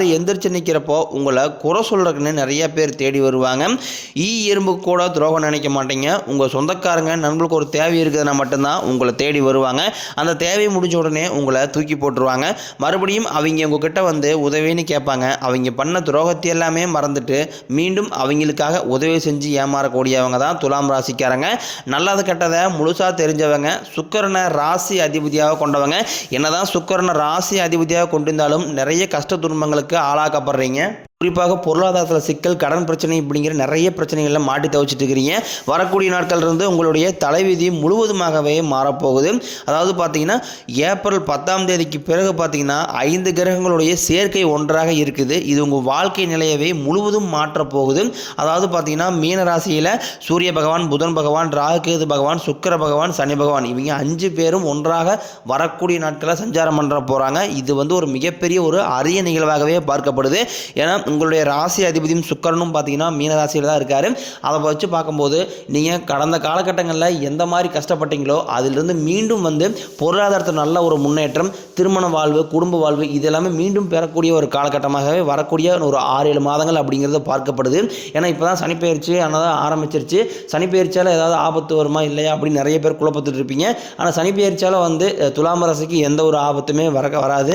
மாதிரி எந்திரிச்சு நிற்கிறப்போ உங்களை குறை சொல்கிறக்குன்னு நிறைய பேர் தேடி வருவாங்க. ஈ எறும்பு கூட துரோகம் நினைக்க மாட்டீங்க. உங்கள் சொந்தக்காரங்க நண்பர்களுக்கு ஒரு தேவை இருக்குதுன்னா மட்டும்தான் உங்களை தேடி வருவாங்க. அந்த தேவை முடிஞ்ச உடனே உங்களை தூக்கி போட்டுருவாங்க. மறுபடியும் அவங்க உங்ககிட்ட வந்து உதவின்னு கேட்பாங்க. அவங்க பண்ண துரோகத்தை எல்லாமே மறந்துட்டு மீண்டும் அவங்களுக்காக உதவி செஞ்சு ஏமாறக்கூடியவங்க தான் துலாம் ராசிக்காரங்க. நல்லது கெட்டதை முழுசாக தெரிஞ்சவங்க சுக்கரனை ராசி அதிபதியாக கொண்டவங்க. என்னதான் சுக்கரனை ராசி அதிபதியாக கொண்டிருந்தாலும் நிறைய கஷ்ட துன்பங்களுக்கு ஆளாக்கப்படுறீங்க. குறிப்பாக பொருளாதாரத்தில் சிக்கல் கடன் பிரச்சனை இப்படிங்கிற நிறைய பிரச்சனைகளில் மாட்டி தவிச்சிட்டு இருக்கிறீங்க. வரக்கூடிய நாட்கள் இருந்து உங்களுடைய தலைவிதி முழுவதுமாகவே மாறப்போகுது. அதாவது பார்த்தீங்கன்னா ஏப்ரல் பத்தாம் தேதிக்கு பிறகு பார்த்தீங்கன்னா ஐந்து கிரகங்களுடைய சேர்க்கை ஒன்றாக இருக்குது. இது உங்கள் வாழ்க்கை நிலையவே முழுவதும் மாற்றப் போகுது அதாவது பார்த்தீங்கன்னா மீன ராசியில் சூரிய பகவான் புதன் பகவான் ராகுகேது பகவான் சுக்கிர பகவான் சனி பகவான் இவங்க அஞ்சு பேரும் ஒன்றாக வரக்கூடிய நாட்களில் சஞ்சாரம் பண்ணுற போகிறாங்க இது வந்து ஒரு மிகப்பெரிய ஒரு அரிய நிகழ்வாகவே பார்க்கப்படுது. ஏன்னா உங்களுடைய ராசி அதிபதியும் சுக்கரனும் பார்த்தீங்கன்னா மீன ராசியில் தான் இருக்கார். அதை வச்சு பார்க்கும்போது நீங்கள் கடந்த காலகட்டங்களில் எந்த மாதிரி கஷ்டப்பட்டீங்களோ அதிலிருந்து மீண்டும் வந்து பொருளாதாரத்தில் நல்ல ஒரு முன்னேற்றம் திருமண வாழ்வு குடும்ப வாழ்வு இது எல்லாமே மீண்டும் பெறக்கூடிய ஒரு காலகட்டமாகவே வரக்கூடிய ஒரு ஆறு ஏழு மாதங்கள் அப்படிங்கிறது பார்க்கப்படுது. ஏன்னா இப்போ தான் சனிப்பெயர்ச்சி ஆனால் தான் ஆரம்பிச்சிருச்சு சனிப்பெயர்ச்சியால் ஏதாவது ஆபத்து வருமா இல்லையா அப்படின்னு நிறைய பேர் குழப்பத்துட்டு இருப்பீங்க. ஆனால் சனிப்பெயர்ச்சியால் வந்து துலாம் ராசிக்கு எந்த ஒரு ஆபத்துமே வர வராது.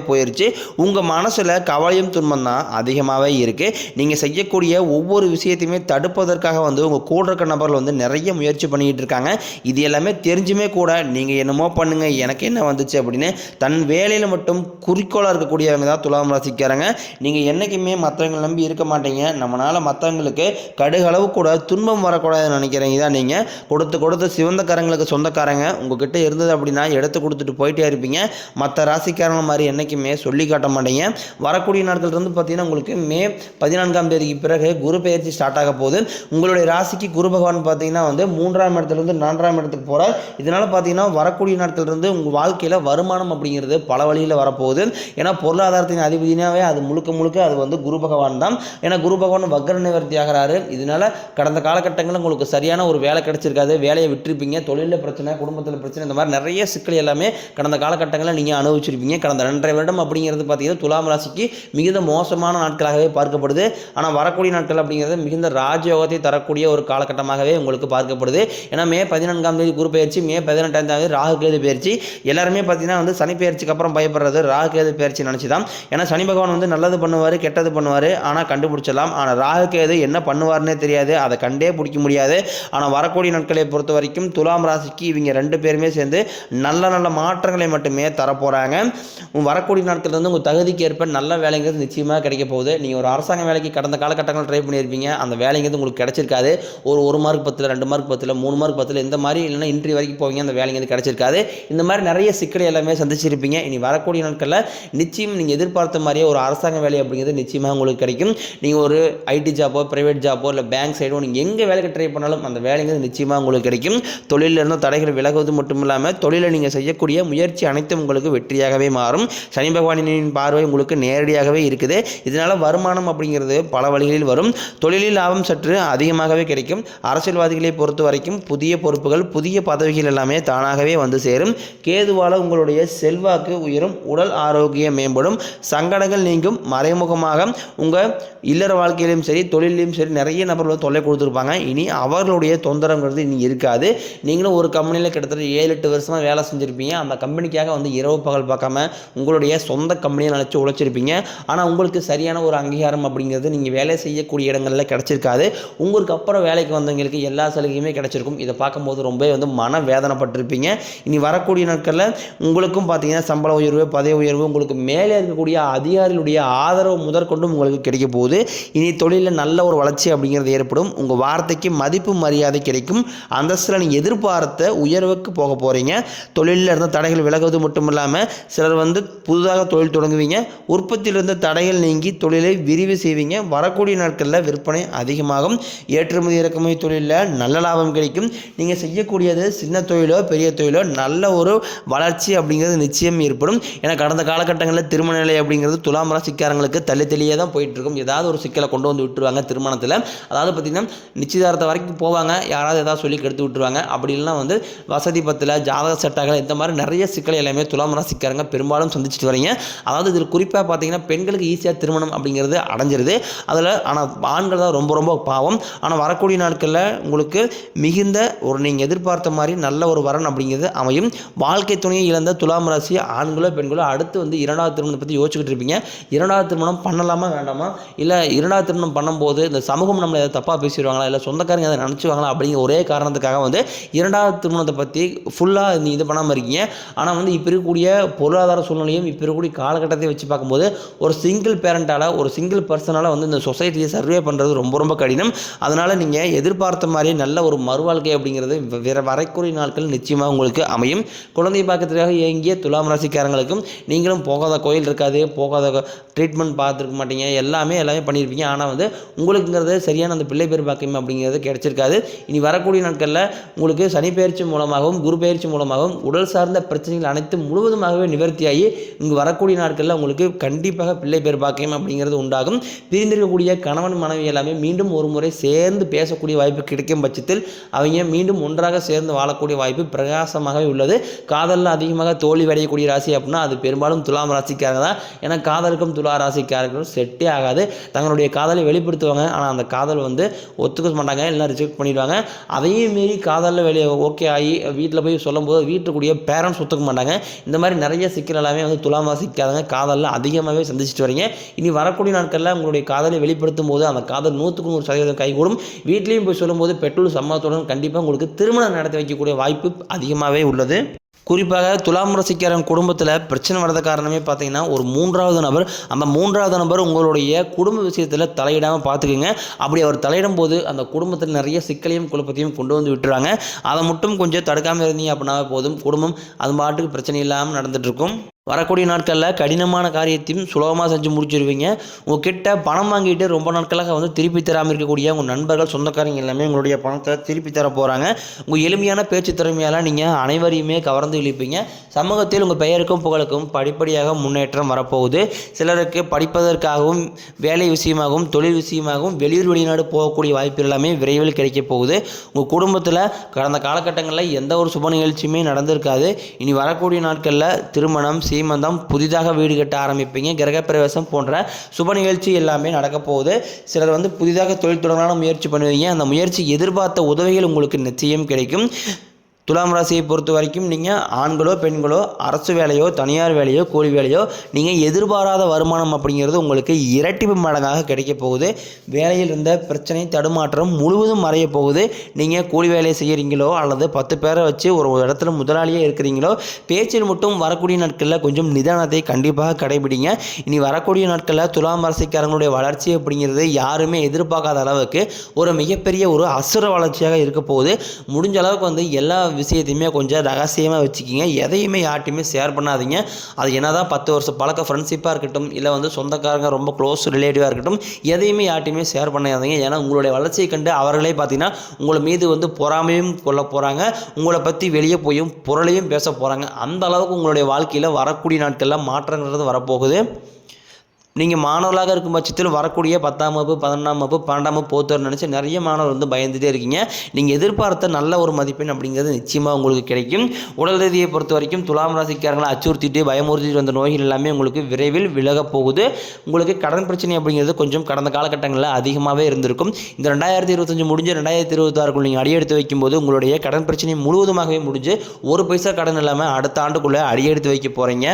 போயிடுச்சு உங்கள் மனசில் கவலையும் துன்பம் தான் அதிகமாகவே இருக்குது நீங்கள் செய்யக்கூடிய ஒவ்வொரு விஷயத்தையுமே தடுப்பதற்காக வந்து உங்கள் கூட இருக்க நபர்கள் வந்து நிறைய முயற்சி பண்ணிக்கிட்டு இருக்காங்க. இது எல்லாமே தெரிஞ்சுமே கூட நீங்கள் என்னமோ பண்ணுங்க எனக்கு என்ன வந்துச்சு அப்படின்னு தன் வேலையில் மட்டும் குறிக்கோளாக இருக்கக்கூடியவங்க தான் துலாம் ராசிக்காரங்க. நீங்கள் என்றைக்குமே மற்றவங்களை நம்பி இருக்க மாட்டீங்க. நம்மளால் மற்றவங்களுக்கு கடுகளவு கூட துன்பம் வரக்கூடாதுன்னு நினைக்கிறீங்க தான் நீங்கள் கொடுத்து கொடுத்து சிவந்த கரங்களுக்கு சொந்தக்காரங்க. உங்ககிட்ட இருந்தது அப்படின்னா எடுத்து கொடுத்துட்டு போயிட்டே இருப்பீங்க. மற்ற ராசிக்காரங்க மாதிரி என்னைக்கு என்றைக்குமே சொல்லி காட்ட மாட்டேங்க. வரக்கூடிய நாட்கள் இருந்து பார்த்தீங்கன்னா உங்களுக்கு மே பதினான்காம் தேதிக்கு பிறகு குரு பெயர்ச்சி ஸ்டார்ட் ஆக போகுது. உங்களுடைய ராசிக்கு குரு பகவான் பார்த்தீங்கன்னா வந்து மூன்றாம் இடத்துலேருந்து நான்காம் இடத்துக்கு போகிறார் இதனால் பார்த்தீங்கன்னா வரக்கூடிய நாட்கள் இருந்து உங்கள் வாழ்க்கையில் வருமானம் அப்படிங்கிறது பல வழியில் வரப்போகுது. ஏன்னா பொருளாதாரத்தின் அதிபதினாவே அது முழுக்க முழுக்க அது வந்து குரு பகவான் தான். ஏன்னா குரு பகவான் வக்கர நிவர்த்தி ஆகிறாரு. இதனால் கடந்த காலகட்டங்களில் உங்களுக்கு சரியான ஒரு வேலை கிடச்சிருக்காது. வேலையை விட்டுருப்பீங்க. தொழிலில் பிரச்சனை குடும்பத்தில் பிரச்சனை இந்த மாதிரி நிறைய சிக்கல் எல்லாமே கடந்த காலகட்டங்களில் நீங்கள் அனுபவிச்சிருப்பீங்க. கடந்த ரெண்டரை வருடம் அப்படிங்கிறது பார்த்தீங்கன்னா துலாம் ராசிக்கு மிகுந்த மோசமான நாட்களாகவே பார்க்கப்படுது. ஆனால் வரக்கூடிய நாட்கள் அப்படிங்கிறது மிகுந்த ராஜயோகத்தை தரக்கூடிய ஒரு காலகட்டமாகவே உங்களுக்கு பார்க்கப்படுது. ஏன்னா மே பதினான்காம் தேதி குரு பயிற்சி மே பதினெட்டாம் தேதி ராகு கேது பயிற்சி எல்லாருமே பார்த்தீங்கன்னா வந்து சனி பயிற்சிக்கு அப்புறம் பயப்படுறது ராகு கேது பயிற்சி நினச்சி தான் ஏன்னா சனி பகவான் வந்து நல்லது பண்ணுவார் கெட்டது பண்ணுவார் ஆனால் கண்டுபிடிச்சிடலாம். ஆனால் ராகு கேது என்ன பண்ணுவார்னே தெரியாது. அதை கண்டே பிடிக்க முடியாது. ஆனால் வரக்கூடிய நாட்களை பொறுத்த வரைக்கும் துலாம் ராசிக்கு இவங்க ரெண்டு பேருமே சேர்ந்து நல்ல நல்ல மாற்றங்களை மட்டுமே தரப்போகிறாங்க வரக்கூடிய நாட்கள் வந்து உங்கள் தகுதிக்கு ஏற்ப நல்ல வேலைங்கிறது நிச்சயமாக கிடைக்க போகுது. நீங்கள் ஒரு அரசாங்க வேலைக்கு கடந்த காலகட்டங்கள் ட்ரை பண்ணியிருப்பீங்க அந்த வேலைங்கிறது உங்களுக்கு கிடைச்சிருக்காது. ஒரு ஒரு மார்க் பத்தில் ரெண்டு மார்க் பத்தில் மூணு மார்க் பத்தில் இந்த மாதிரி இல்லைன்னா இன்ட்ரி வரைக்கும் போவீங்க. அந்த வேலைங்கிறது கிடைச்சிருக்காது. இந்த மாதிரி நிறைய சிக்கலை எல்லாமே சந்திச்சிருப்பீங்க. இனி வரக்கூடிய நாட்களில் நிச்சயம் நீங்கள் எதிர்பார்த்த மாதிரியே ஒரு அரசாங்க வேலை அப்படிங்கிறது நிச்சயமாக உங்களுக்கு கிடைக்கும். நீங்கள் ஒரு ஐடி ஜாப்போ ப்ரைவேட் ஜாப்போ இல்லை பேங்க் சைடோ நீங்கள் எங்கே வேலைக்கு ட்ரை பண்ணாலும் அந்த வேலைங்கிறது நிச்சயமாக உங்களுக்கு கிடைக்கும். தொழிலிருந்து தடைகள் விலகுவது மட்டும் இல்லாமல் தொழிலை நீங்கள் செய்யக்கூடிய முயற்சி அனைத்தும் உங்களுக்கு வெற்றியாகவே மாறும். சனி பகவானின் பார்வை உங்களுக்கு நேரடியாகவே இருக்குது. இதனால் வருமானம் அப்படிங்கிறது பல வழிகளில் வரும். தொழிலில் லாபம் சற்று அதிகமாகவே கிடைக்கும். அரசியல்வாதிகளை பொறுத்த வரைக்கும் புதிய பொறுப்புகள் புதிய பதவிகள் எல்லாமே தானாகவே வந்து சேரும். கேதுவால் உங்களுடைய செல்வாக்கு உயரும். உடல் ஆரோக்கியம் மேம்படும். சங்கடங்கள் நீங்கும். மறைமுகமாக உங்கள் இல்லற வாழ்க்கையிலும் சரி தொழிலையும் சரி நிறைய நபர்கள் தொல்லை கொடுத்துருப்பாங்க. இனி அவர்களுடைய தொந்தரவுங்கிறது இனி இருக்காது. நீங்களும் ஒரு கம்பெனியில் கிட்டத்தட்ட ஏழு எட்டு வருஷமாக வேலை செஞ்சுருப்பீங்க. அந்த கம்பெனிக்காக வந்து இரவு பகல் பார்க்காம உங்களுடைய உங்களுடைய சொந்த கம்பெனியை நினச்சி உழைச்சிருப்பீங்க. ஆனால் உங்களுக்கு சரியான ஒரு அங்கீகாரம் அப்படிங்கிறது நீங்கள் வேலை செய்யக்கூடிய இடங்களில் கிடச்சிருக்காது. உங்களுக்கு அப்புறம் வேலைக்கு வந்தவங்களுக்கு எல்லா சலுகையுமே கிடச்சிருக்கும். இதை பார்க்கும்போது ரொம்பவே வந்து மன வேதனைப்பட்டிருப்பீங்க இனி வரக்கூடிய நாட்களில் உங்களுக்கும் பார்த்தீங்கன்னா சம்பள உயர்வு பதவி உயர்வு உங்களுக்கு மேலே இருக்கக்கூடிய அதிகாரிகளுடைய ஆதரவு முதற்கொண்டும் உங்களுக்கு கிடைக்க போகுது. இனி தொழிலில் நல்ல ஒரு வளர்ச்சி அப்படிங்கிறது ஏற்படும். உங்கள் வார்த்தைக்கு மதிப்பு மரியாதை கிடைக்கும். அந்தஸ்தில் நீங்கள் எதிர்பார்த்த உயர்வுக்கு போக போகிறீங்க தொழிலில் இருந்த தடைகள் விலகுவது மட்டும் இல்லாமல் சிலர் வந்து புதுதாக தொழில் தொடங்குவீங்க. உற்பத்தியில் இருந்த தடைகள் நீங்கி தொழிலை விரிவு செய்வீங்க. வரக்கூடிய நாட்களில் விற்பனை அதிகமாகும். ஏற்றுமதி இறக்குமதி தொழிலில் நல்ல லாபம் கிடைக்கும். நீங்கள் செய்யக்கூடியது சின்ன தொழிலோ பெரிய தொழிலோ நல்ல ஒரு வளர்ச்சி அப்படிங்கிறது நிச்சயம் ஏற்படும். ஏன்னா கடந்த காலகட்டங்களில் திருமண நிலை அப்படிங்கிறது துலாம் ராசிக்காரங்களுக்கு தள்ளி தள்ளியே தான் போயிட்டுருக்கும். ஏதாவது ஒரு சிக்கலை கொண்டு வந்து விட்டுருவாங்க திருமணத்தில். அதாவது பார்த்திங்கன்னா நிச்சயதாரத்தை வரைக்கும் போவாங்க. யாராவது ஏதாவது சொல்லி கெடுத்து விட்டுருவாங்க. அப்படி இல்லைனா வந்து வசதி பத்தில் ஜாதக செட்டாக இந்த மாதிரி நிறைய சிக்கல் எல்லாமே துலாம் ராசிக்காரங்க பெரும்பாலும் சந்திச்சு முடிச்சுட்டு வரீங்க. அதாவது இதில் குறிப்பாக பார்த்தீங்கன்னா பெண்களுக்கு ஈஸியாக திருமணம் அப்படிங்கிறது அடைஞ்சிருது. அதில் ஆனால் ஆண்கள் தான் ரொம்ப ரொம்ப பாவம். ஆனால் வரக்கூடிய நாட்களில் உங்களுக்கு மிகுந்த ஒரு நீங்கள் எதிர்பார்த்த மாதிரி நல்ல ஒரு வரன் அப்படிங்கிறது அமையும். வாழ்க்கை துணையை இழந்த துலாம் ராசி ஆண்களோ பெண்களோ அடுத்து வந்து இரண்டாவது திருமணத்தை பற்றி யோசிச்சுக்கிட்டு இருப்பீங்க. இரண்டாவது திருமணம் பண்ணலாமா வேண்டாமா? இல்லை இரண்டாவது திருமணம் பண்ணும்போது இந்த சமூகம் நம்மளை எதாவது தப்பாக பேசிடுவாங்களா? இல்லை சொந்தக்காரங்க எதை நினச்சிவாங்களா அப்படிங்கிற ஒரே காரணத்துக்காக வந்து இரண்டாவது திருமணத்தை பற்றி ஃபுல்லாக நீ இது பண்ணாமல் இருக்கீங்க. ஆனால் வந்து இப்போ இருக்கக்கூடிய பொருளாதார சூழ்நிலையும் இப்போ இருக்கக்கூடிய காலகட்டத்தை வச்சு பார்க்கும்போது ஒரு சிங்கிள் பேரண்ட்டால் ஒரு சிங்கிள் பர்சனால் வந்து இந்த சொசைட்டியை சர்வே பண்ணுறது ரொம்ப ரொம்ப கடினம். அதனால் நீங்கள் எதிர்பார்த்த மாதிரி நல்ல ஒரு மறுவாழ்க்கை அப்படிங்கிறது வேறு வரைக்குறை நாட்கள் நிச்சயமாக உங்களுக்கு அமையும். குழந்தை பார்க்கறதுக்காக இயங்கிய துலாம் ராசிக்காரங்களுக்கும் நீங்களும் போகாத கோயில் இருக்காது போகாத ட்ரீட்மெண்ட் பார்த்துருக்க மாட்டீங்க. எல்லாமே எல்லாமே பண்ணியிருப்பீங்க ஆனால் வந்து உங்களுக்குங்கிறது சரியான அந்த பிள்ளை பேர் பாக்கியம் அப்படிங்கிறது கிடைச்சிருக்காது. இனி வரக்கூடிய நாட்களில் உங்களுக்கு சனி பயிற்சி மூலமாகவும் குரு பயிற்சி மூலமாகவும் உடல் சார்ந்த பிரச்சனைகள் அனைத்தும் முழுவதுமாகவே நிவர்த்தியாகி இங்கு வரக்கூடிய நாட்களில் உங்களுக்கு கண்டிப்பாக பிள்ளை பேர் பாக்கியம் அப்படிங்கிறது உண்டாகும். பிரிந்திருக்கக்கூடிய கணவன் மனைவி எல்லாமே மீண்டும் ஒரு முறை சேர்ந்து பேசக்கூடிய வாய்ப்பு கிடைக்கும் பட்சத்தில் அவங்க மீண்டும் ஒன்றாக சேர்ந்து வாழக்கூடிய வாய்ப்பு பிரகாசமாகவே உள்ளது. காதலில் அதிகமாக தோல்வி அடையக்கூடிய ராசி அப்படின்னா அது பெரும்பாலும் துலாம் ராசிக்காரங்க தான். ஏன்னா காதலுக்கும் துலா ராசிக்காரர்களும் செட்டே ஆகாது. தங்களுடைய காதலை வெளிப்படுத்துவாங்க. ஆனால் அந்த காதல் வந்து ஒத்துக்க மாட்டாங்க. எல்லாம் ரிஜெக்ட் பண்ணிடுவாங்க. அதையும் மீறி காதலில் வெளியே ஓகே ஆகி வீட்டில் போய் சொல்லும்போது வீட்டுக்குரிய பேரண்ட்ஸ் ஒத்துக்க மாட்டாங்க. இந்த மாதிரி நிறைய சிக்கல் எல்லாமே வந்து துலாம் ராசிக்காரங்க காதலில் அதிகமாகவே சந்திச்சுட்டு வரீங்க. இனி வரக்கூடிய நாட்களில் உங்களுடைய காதலை வெளிப்படுத்தும் போது அந்த காதல் நூற்றுக்கு நூறு சதவீதம் கைகூடும். வீட்லேயும் போய் சொல்லும்போது பெட்ரோல் சம்மதத்துடன் கண்டிப்பாக உங்களுக்கு திருமணம் நடத்தி வைக்கக்கூடிய வாய்ப்பு அதிகமாகவே உள்ளது. குறிப்பாக துலாம் ராசிக்காரன் குடும்பத்தில் பிரச்சனை வரத காரணமே பார்த்தீங்கன்னா ஒரு மூன்றாவது நபர் அந்த மூன்றாவது நபர் உங்களுடைய குடும்ப விஷயத்தில் தலையிடாமல் பார்த்துக்குங்க அப்படி அவர் தலையிடும் போது அந்த குடும்பத்தில் நிறைய சிக்கலையும் குழப்பத்தையும் கொண்டு வந்து விட்டுறாங்க. அதை மட்டும் கொஞ்சம் தடுக்காமல் இருந்தீங்க அப்படின்னா போதும். குடும்பம் அது பாட்டுக்கு பிரச்சனை இல்லாமல் நடந்துகிட்ருக்கும் வரக்கூடிய நாட்களில் கடினமான காரியத்தையும் சுலபமாக செஞ்சு முடிச்சிருவீங்க. உங்ககிட்ட பணம் வாங்கிட்டு ரொம்ப நாட்களாக வந்து திருப்பி தராமல் இருக்கக்கூடிய உங்கள் நண்பர்கள் சொந்தக்காரங்க எல்லாமே உங்களுடைய பணத்தை திருப்பி தர போகிறாங்க உங்கள் எளிமையான பேச்சு திறமையால் நீங்கள் அனைவரையுமே கவர்ந்து இழுப்பீங்க. சமூகத்தில் உங்கள் பெயருக்கும் புகழுக்கும் படிப்படியாக முன்னேற்றம் வரப்போகுது. சிலருக்கு படிப்பதற்காகவும் வேலை விஷயமாகவும் தொழில் விஷயமாகவும் வெளியூர் வெளிநாடு போகக்கூடிய வாய்ப்பு எல்லாமே விரைவில் கிடைக்க போகுது. உங்கள் குடும்பத்தில் கடந்த காலகட்டங்களில் எந்த ஒரு சுப நிகழ்ச்சியுமே நடந்திருக்காது. இனி வரக்கூடிய நாட்களில் திருமணம் சீமந்தம் புதிதாக வீடு கட்ட ஆரம்பிப்பீங்க கிரகப்பிரவேசம் போன்ற சுப நிகழ்ச்சி எல்லாமே நடக்க போகுது. சிலர் வந்து புதிதாக தொழில் தொடங்கலான முயற்சி பண்ணுவீங்க. அந்த முயற்சி எதிர்பார்த்த உதவிகள் உங்களுக்கு நிச்சயம் கிடைக்கும். துலாம் ராசியை பொறுத்த வரைக்கும் நீங்கள் ஆண்களோ பெண்களோ அரசு வேலையோ தனியார் வேலையோ கூலி வேலையோ நீங்கள் எதிர்பாராத வருமானம் அப்படிங்கிறது உங்களுக்கு இரட்டிப்பு மடங்காக கிடைக்க போகுது. வேலையில் இருந்த பிரச்சனை தடுமாற்றம் முழுவதும் மறைய போகுது. நீங்கள் கூலி வேலையை செய்கிறீங்களோ அல்லது பத்து பேரை வச்சு ஒரு இடத்துல முதலாளியாக இருக்கிறீங்களோ பேச்சில் மட்டும் வரக்கூடிய நாட்களில் கொஞ்சம் நிதானத்தை கண்டிப்பாக கடைபிடிங்க. இனி வரக்கூடிய நாட்களில் துலாம் ராசிக்காரங்களுடைய வளர்ச்சி அப்படிங்கிறது யாருமே எதிர்பார்க்காத அளவுக்கு ஒரு மிகப்பெரிய ஒரு அசுர வளர்ச்சியாக இருக்க போகுது. முடிஞ்ச அளவுக்கு வந்து எல்லா விஷயத்தையுமே கொஞ்சம் ரகசியமாக வச்சுக்கிங்க. எதையுமே யார்ட்டையுமே ஷேர் பண்ணாதீங்க. அது என்ன தான் பத்து வருஷம் பழக்க ஃப்ரெண்ட்ஷிப்பாக இருக்கட்டும் இல்லை வந்து சொந்தக்காரங்க ரொம்ப க்ளோஸ் ரிலேட்டிவாக இருக்கட்டும் எதையுமே யார்ட்டையுமே ஷேர் பண்ணாதீங்க. ஏன்னா உங்களுடைய வளர்ச்சியை கண்டு அவர்களே பார்த்தீங்கன்னா உங்களை மீது வந்து பொறாமையும் கொள்ள போகிறாங்க உங்களை பற்றி வெளியே போயும் பொருளையும் பேச போகிறாங்க அந்த அளவுக்கு உங்களுடைய வாழ்க்கையில் வரக்கூடிய நாட்களில் மாற்றங்கிறது வரப்போகுது. நீங்கள் மாணவர்களாக இருக்கும் பட்சத்தில் வரக்கூடிய பத்தாம் வகுப்பு பதினொன்றாம் வகுப்பு பன்னெண்டாம் வகுப்பு போத்தோர் நினச்சி நிறைய மாணவர் வந்து பயந்துகிட்டே இருக்கீங்க. நீங்கள் எதிர்பார்த்த நல்ல ஒரு மதிப்பெண் அப்படிங்கிறது நிச்சயமாக உங்களுக்கு கிடைக்கும். உடல் ரீதியை பொறுத்த வரைக்கும் துலாம் ராசிக்காரங்களை அச்சுறுத்திட்டு பயமுறுத்திட்டு வந்த நோய்கள் எல்லாமே உங்களுக்கு விரைவில் விலகப் போகுது. உங்களுக்கு கடன் பிரச்சனை அப்படிங்கிறது கொஞ்சம் கடந்த காலகட்டங்களில் அதிகமாகவே இருந்திருக்கும். இந்த ரெண்டாயிரத்தி இருபத்தஞ்சு முடிஞ்சு ரெண்டாயிரத்தி இருபத்தாறுக்குள் நீங்கள் அடியெடுத்து வைக்கும்போது உங்களுடைய கடன் பிரச்சனை முழுவதுமாகவே முடிஞ்சு ஒரு பைசா கடன் இல்லாமல் அடுத்த ஆண்டுக்குள்ளே அடியெடுத்து வைக்க போகிறீங்க